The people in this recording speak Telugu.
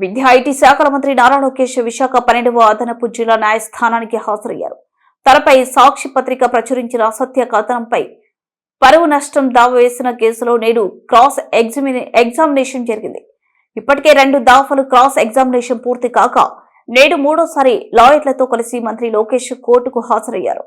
విద్య ఐటీ శాఖల మంత్రి నారా లోకేష్ విశాఖ పన్నెండవ అదనపు జిల్లా న్యాయస్థానానికి హాజరయ్యారు. తనపై సాక్షి పత్రిక ప్రచురించిన అసత్య కథనంపై పరువు నష్టం దావా వేసిన కేసులో నేడు క్రాస్ ఎగ్జామినే ఎగ్జామినేషన్ జరిగింది. ఇప్పటికే రెండు దాఫలు క్రాస్ ఎగ్జామినేషన్ పూర్తి కాక నేడు మూడోసారి లాయర్లతో కలిసి మంత్రి లోకేష్ కోర్టుకు హాజరయ్యారు.